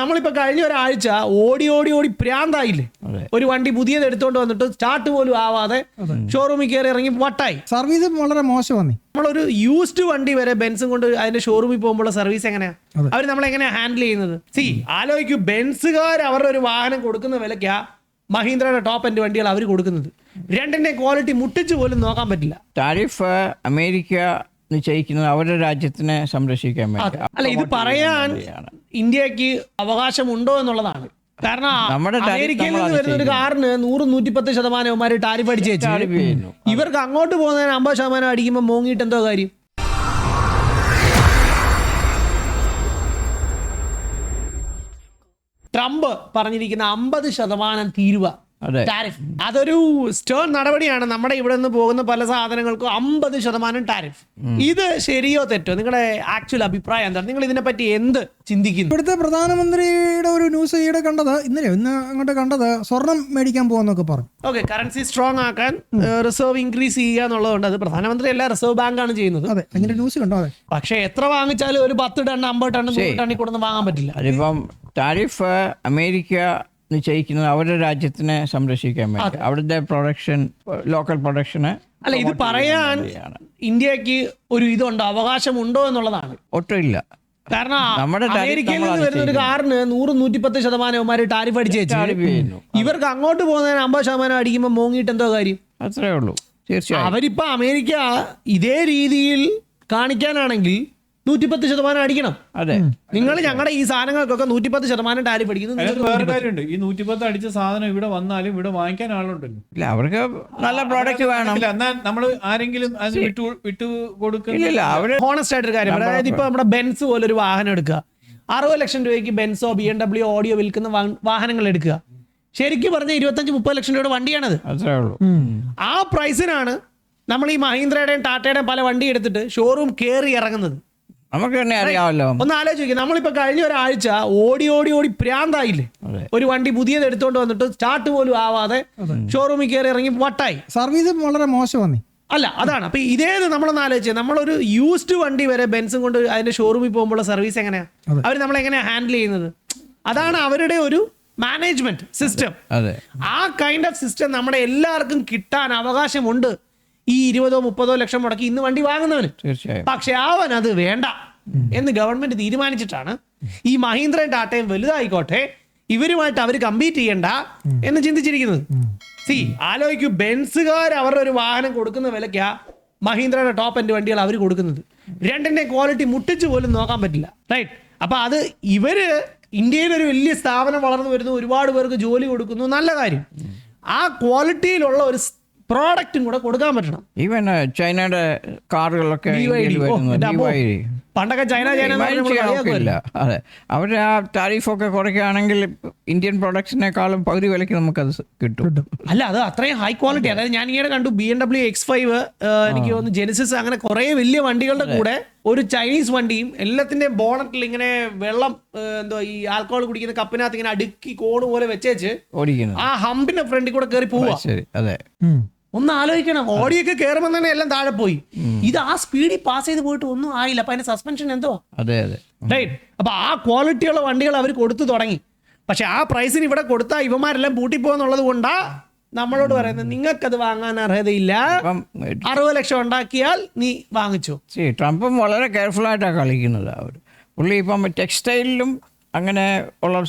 നമ്മളിപ്പോ കഴിഞ്ഞ ഒരാഴ്ച ഓടി ഓടി ഓടി പ്രാന്തായില്ലേ? ഒരു വണ്ടി പുതിയത് എടുത്തോണ്ട് വന്നിട്ട് സ്റ്റാർട്ട് പോലും ആവാതെ ഷോറൂമിൽ കയറി ഇറങ്ങി വട്ടായി. സർവീസ് വളരെ മോശം വന്നി. നമ്മളൊരു യൂസ്ഡ് വണ്ടി വരെ ബെൻസും കൊണ്ട് അതിന്റെ ഷോറൂമിൽ പോകുമ്പോൾ സർവീസ് എങ്ങനെയാ? അവർ നമ്മൾ എങ്ങനെയാ ഹാൻഡിൽ ചെയ്യുന്നത്? സി ആലോചിക്കൂ ബെൻസുകാർ അവരുടെ ഒരു വാഹനം കൊടുക്കുന്ന വിലയ്ക്കാ മഹീന്ദ്രയുടെ ടോപ്പ് എൻഡ് വണ്ടികൾ അവർ കൊടുക്കുന്നത്. രണ്ടിന്റെ ക്വാളിറ്റി മുട്ടിച്ച് പോലും നോക്കാൻ പറ്റില്ല. താരിഫ് അമേരിക്ക നിശ്ചയിക്കുന്നത് അവരുടെ രാജ്യത്തിനെ സംരക്ഷിക്കാൻ വേണ്ടി. അല്ല ഇത് പറയാൻ ഇന്ത്യയ്ക്ക് അവകാശമുണ്ടോ എന്നുള്ളതാണ്. കാരണം അമേരിക്കയിൽ നിന്ന് വരുന്ന ഒരു കാറിന് നൂറ് നൂറ്റിപ്പത്ത് ശതമാനം അവന്മാര് ടാരിഫ് അടിച്ച് വെച്ചു. ഇവർക്ക് അങ്ങോട്ട് പോകുന്നതിന് അമ്പത് ശതമാനം അടിക്കുമ്പോൾ മോങ്ങിയിട്ട് എന്തോ കാര്യം. ട്രംപ് പറഞ്ഞിരിക്കുന്ന അമ്പത് ശതമാനം തീരുവ. ടാരിഫ് അതൊരു സ്റ്റേൺ നടപടിയാണ്. നമ്മുടെ ഇവിടെ നിന്ന് പോകുന്ന പല സാധനങ്ങൾക്കും അമ്പത് ശതമാനം ടാരിഫ് ഇത് ശരിയോ തെറ്റോ? നിങ്ങളുടെ ആക്ച്വൽ അഭിപ്രായം എന്താണ്? നിങ്ങൾ ഇതിനെപ്പറ്റി എന്ത് ചിന്തിക്കുന്നു? ഇവിടുത്തെ പ്രധാനമന്ത്രിയുടെ ഒരു ന്യൂസ് ഈയിടെ കണ്ടത് ഇന്നലെ ഇന്ന് അങ്ങോട്ട് കണ്ടത് സ്വർണം മേടിക്കാൻ പോകുന്നൊക്കെ പറഞ്ഞു. ഓക്കെ കറൻസി സ്ട്രോങ് ആക്കാൻ റിസർവ് ഇൻക്രീസ് ചെയ്യുക എന്നുള്ളതുകൊണ്ട് അത് പ്രധാനമന്ത്രി അല്ല റിസർവ് ആണ് ചെയ്യുന്നത്. അതെ അങ്ങനെ ന്യൂസ് കണ്ടോ അതെ? പക്ഷെ എത്ര വാങ്ങിച്ചാലും ഒരു പത്ത് ടൺ അമ്പത് ടൺ നൂറ് ടണ്ണിൽ കൊണ്ടൊന്നും വാങ്ങാൻ പറ്റില്ല. അതിപ്പം ടാരിഫ് അമേരിക്ക നിശ്ചയിക്കുന്നത് അവരുടെ രാജ്യത്തിനെ സംരക്ഷിക്കാൻ വേണ്ടി. അവിടുത്തെ പ്രൊഡക്ഷൻ ലോക്കൽ പ്രൊഡക്ഷന് അല്ല ഇത് പറയാൻ ഇന്ത്യയ്ക്ക് ഒരു ഇതുണ്ടോ അവകാശമുണ്ടോ എന്നുള്ളതാണ്. ഒട്ടുമില്ല. കാരണം നമ്മുടെ അമേരിക്കയിൽ നിന്ന് വരുന്ന ഒരു കാറിന് നൂറ് നൂറ്റിപ്പത്ത് ശതമാനം അവന്മാര് ടാരിഫ് അടിച്ച് ഇവർക്ക് അങ്ങോട്ട് പോകുന്നതിന് അമ്പത് ശതമാനം അടിക്കുമ്പോൾ മോങ്ങിയിട്ട് എന്തോ കാര്യം? അത്രേ ഉള്ളൂ. തീർച്ചയായും. അവരിപ്പോ അമേരിക്ക ഇതേ രീതിയിൽ കാണിക്കാനാണെങ്കിൽ നൂറ്റിപ്പത്ത് ശതമാനം അടിക്കണം. അതെ. നിങ്ങൾ ഞങ്ങളുടെ ഈ സാധനങ്ങൾക്കൊക്കെ നൂറ്റിപ്പത്ത് ശതമാനം ടാരിഫ് അടിക്കുന്നു അതിനകത്ത് നിങ്ങൾക്ക് വേറെ കാര്യമുണ്ട്. ഈ നൂറ്റിപ്പത്ത് അടിച്ച സാധനം ഇവിടെ വന്നാലും ഇവിടെ വാങ്ങിക്കാൻ ആളുണ്ടല്ലോ. ഇല്ല അവർക്ക് നല്ല പ്രോഡക്റ്റ് വേണം. ഇല്ല എന്നാൽ നമ്മൾ ആരെങ്കിലും അത് വിട്ടു വിട്ടു കൊടുക്കുന്നില്ല അവർ ഹോണസ്റ്റ് ആയിട്ടൊരു കാര്യം അതായത് ഇപ്പൊ നമ്മുടെ ബെൻസ് പോലെ ഒരു വാഹനം എടുക്കുക. അറുപത് ലക്ഷം രൂപയ്ക്ക് ബെൻസോ ബി എം ഡബ്ല്യു ഓഡിയോ വിൽക്കുന്ന വാഹനങ്ങൾ എടുക്കുക. ശരിക്കും പറഞ്ഞ ഇരുപത്തഞ്ച് മുപ്പത് ലക്ഷം രൂപയുടെ വണ്ടിയാണത്. അത്രേ ഉള്ളൂ. ആ പ്രൈസിനാണ് നമ്മൾ ഈ മഹീന്ദ്രയുടെയും ടാറ്റയുടെയും പല വണ്ടി എടുത്തിട്ട് ഷോറൂം കയറി ഇറങ്ങുന്നത്. നമുക്ക് തന്നെ അറിയാമല്ലോ. ഒന്ന് ആലോചിക്കുക നമ്മളിപ്പോ കഴിഞ്ഞ ഒരാഴ്ച ഓടി ഓടി ഓടി പ്രാന്തായില്ലേ? ഒരു വണ്ടി പുതിയത് എടുത്തോണ്ട് വന്നിട്ട് സ്റ്റാർട്ട് പോലും ആവാതെ ഷോറൂമിൽ കയറി ഇറങ്ങി വട്ടായി. സർവീസ് വളരെ മോശമാണ് അല്ല അതാണ്. അപ്പൊ ഇതേത് നമ്മളൊന്ന് ആലോചിച്ചത് നമ്മളൊരു യൂസ്ഡ് വണ്ടി വരെ ബെൻസും കൊണ്ട് അതിന്റെ ഷോറൂമിൽ പോകുമ്പോൾ സർവീസ് എങ്ങനെയാ? അവർ നമ്മളെങ്ങനെയാ ഹാൻഡിൽ ചെയ്യുന്നത്? അതാണ് അവരുടെ ഒരു മാനേജ്മെന്റ് സിസ്റ്റം അതെ. ആ കൈൻഡ് ഓഫ് സിസ്റ്റം നമ്മുടെ എല്ലാവർക്കും കിട്ടാൻ അവകാശമുണ്ട്. ഈ ഇരുപതോ മുപ്പതോ ലക്ഷം മുടക്കി ഇന്ന് വണ്ടി വാങ്ങുന്നവന്. തീർച്ചയായും. പക്ഷെ അവൻ അത് വേണ്ട എന്ന് ഗവൺമെന്റ് തീരുമാനിച്ചിട്ടാണ് ഈ മഹീന്ദ്രയും ടാറ്റയും വലുതായിക്കോട്ടെ ഇവരുമായിട്ട് അവർ കമ്പീറ്റ് ചെയ്യണ്ട എന്ന് ചിന്തിച്ചിരിക്കുന്നത്. സി ആലോചിക്കൂ ബെൻസുകാർ അവരുടെ ഒരു വാഹനം കൊടുക്കുന്ന വിലയ്ക്കാ മഹീന്ദ്രയുടെ ടോപ്പ് എൻഡ് വണ്ടികൾ അവർ കൊടുക്കുന്നത്. രണ്ടിന്റെ ക്വാളിറ്റി മുട്ടിച്ചു പോലും നോക്കാൻ പറ്റില്ല റൈറ്റ് അപ്പൊ അത് ഇവർ ഇന്ത്യയിൽ ഒരു വലിയ സ്ഥാപനം വളർന്നു വരുന്നു ഒരുപാട് പേർക്ക് ജോലി കൊടുക്കുന്നു നല്ല കാര്യം. ആ ക്വാളിറ്റിയിലുള്ള ഒരു പ്രോഡക്റ്റും കൂടെ കൊടുക്കാൻ പറ്റണം. ഈവൻ ചൈനയുടെ കാറുകളൊക്കെ അമ്മോ. BYD. പണ്ടൊക്കെ ചൈന ചൈന അതെ. അവരുടെ ആ താരിഫൊക്കെ കുറയ്ക്കുകയാണെങ്കിൽ ഇന്ത്യൻ പ്രൊഡക്ട്സിനേക്കാളും പകുതി വിലയ്ക്ക് നമുക്കത് അത് കിട്ടും. അല്ല അത് അത്രയും ഹൈ ക്വാളിറ്റി അതായത് ഞാൻ ഈയിടെ കണ്ടു B M W X five എനിക്ക് തോന്നുന്നു ജെനിസിസ് അങ്ങനെ കുറെ വലിയ വണ്ടികളുടെ കൂടെ ഒരു ചൈനീസ് വണ്ടിയും എല്ലാത്തിന്റെയും ബോണറ്റിൽ ഇങ്ങനെ വെള്ളം എന്തോ ഈ ആൽക്കഹോൾ കുടിക്കുന്ന കപ്പിനകത്ത് ഇങ്ങനെ അടുക്കി കോണ് പോലെ വെച്ചേച്ച് ഓടിക്കുന്നു ആ ഹമ്പിന്റെ ഫ്രണ്ടിൽ കൂടെ കയറി പോവാ. ശരി. അതെ. ഒന്ന് ആലോചിക്കണം ഓടിയൊക്കെ കയറുമ്പോൾ തന്നെ എല്ലാം താഴെ പോയി. ഇത് ആ സ്പീഡിൽ പാസ് ചെയ്ത് പോയിട്ട് ഒന്നും ആയില്ല. അപ്പൊ അതിന്റെ സസ്പെൻഷൻ എന്തോ? അതെ അതെ. റൈറ്റ് അപ്പൊ ആ ക്വാളിറ്റിയുള്ള വണ്ടികൾ അവർ കൊടുത്തു തുടങ്ങി. പക്ഷെ ആ പ്രൈസിന് ഇവിടെ കൊടുത്താൽ ഇവന്മാരെല്ലാം പൂട്ടിപ്പോന്നുള്ളത് കൊണ്ടാ നമ്മളോട് പറയുന്നത് നിങ്ങൾക്കത് വാങ്ങാൻ അർഹതയില്ല. അറുപത് ലക്ഷം ഉണ്ടാക്കിയാൽ നീ വാങ്ങിച്ചു. ട്രംപും വളരെ കെയർഫുൾ ആയിട്ടാണ് കളിക്കുന്നത് അവർ പുള്ളി ഇപ്പം ടെക്സ്റ്റൈലിലും അങ്ങനെ ഉള്ള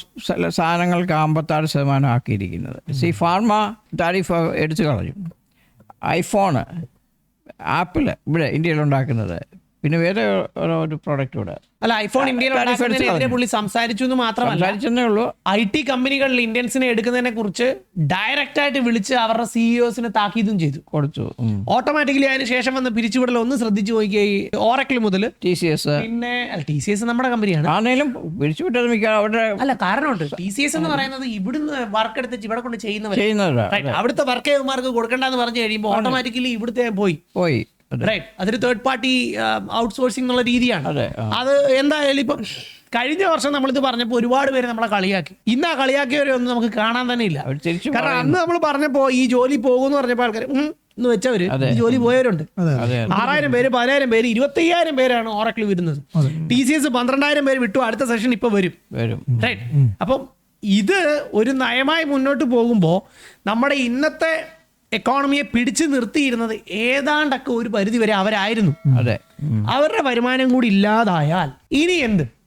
സാധനങ്ങൾക്ക് അമ്പത്താറ് ശതമാനം ആക്കിയിരിക്കുന്നത്. സി ഫാർമ താരിഫ് എടുത്തു കളഞ്ഞു. ഐഫോണ് ആപ്പിൾ ഇവിടെ ഇന്ത്യയിൽ ഉണ്ടാക്കുന്നത് പിന്നെ വേറെ ഒരു- പ്രോഡക്റ്റ് കൂടെ. അല്ല ഐഫോൺ ഇന്ത്യയിൽ പുള്ളി സംസാരിച്ചു എന്ന് മാത്രമല്ല ഉള്ളൂ. ഐ ടി കമ്പനികളിൽ ഇന്ത്യൻസിനെ എടുക്കുന്നതിനെ കുറിച്ച് ഡയറക്റ്റ് ആയിട്ട് വിളിച്ച് അവരുടെ സിഇഒസിനെ താക്കീതും ചെയ്തു. കൊടുത്തു. ഓട്ടോമാറ്റിക്കലി അതിന് ശേഷം വന്ന് പിരിച്ചുവിടൽ ഒന്ന് ശ്രദ്ധിച്ചു നോക്കിയ ഈ ഓറക്കിൾ മുതൽ. ടി സി എസ് പിന്നെ ടി സി എസ് നമ്മുടെ കമ്പനിയാണ്. ആണെങ്കിലും പിരിച്ചുവിട്ടത് മിക്ക അവിടെ അല്ല കാരണമുണ്ട്. ടി സി എസ് എന്ന് പറയുന്നത് ഇവിടുന്ന് വർക്ക് എടുത്ത് ഇവിടെ കൊണ്ട് ചെയ്യുന്നവർ അവിടുത്തെ വർക്ക് ചെയ്തമാർക്ക് കൊടുക്കണ്ടെന്ന് പറഞ്ഞു കഴിയുമ്പോൾ ഓട്ടോമാറ്റിക്കലി ഇവിടുത്തെ പോയി. പോയി. റൈറ്റ് അതൊരു തേർഡ് പാർട്ടി ഔട്ട്സോഴ്സിംഗ് എന്നുള്ള രീതിയാണ്. അത് എന്തായാലും ഇപ്പം കഴിഞ്ഞ വർഷം നമ്മളിത് പറഞ്ഞപ്പോൾ ഒരുപാട് പേര് നമ്മളെ കളിയാക്കി. ഇന്ന് ആ കളിയാക്കിയവരെ ഒന്നും നമുക്ക് കാണാൻ തന്നെ ഇല്ല. കാരണം അന്ന് നമ്മൾ പറഞ്ഞപ്പോൾ ഈ ജോലി പോകുമെന്ന് പറഞ്ഞപ്പോൾ ആൾക്കാർ എന്ന് വെച്ചവര് ഈ ജോലി പോയവരുണ്ട്. ആറായിരം പേര് പതിനായിരം പേര് ഇരുപത്തയ്യായിരം പേരാണ് ഓറക്കിൾ വരുന്നത് ടി സി എസ് പന്ത്രണ്ടായിരം പേര് വിട്ടു അടുത്ത സെഷൻ ഇപ്പൊ വരും. വരും. റൈറ്റ് അപ്പം ഇത് ഒരു നയമായി മുന്നോട്ട് പോകുമ്പോൾ നമ്മുടെ ഇന്നത്തെ എക്കോണമിയെ പിടിച്ചു നിർത്തിയിരുന്നത് ഏതാണ്ടൊക്കെ ഒരു പരിധി വരെ അവരായിരുന്നു. അതെ. അവരുടെ വരുമാനം കൂടി ഇല്ലാതായാൽ ഇനി എന്ത്?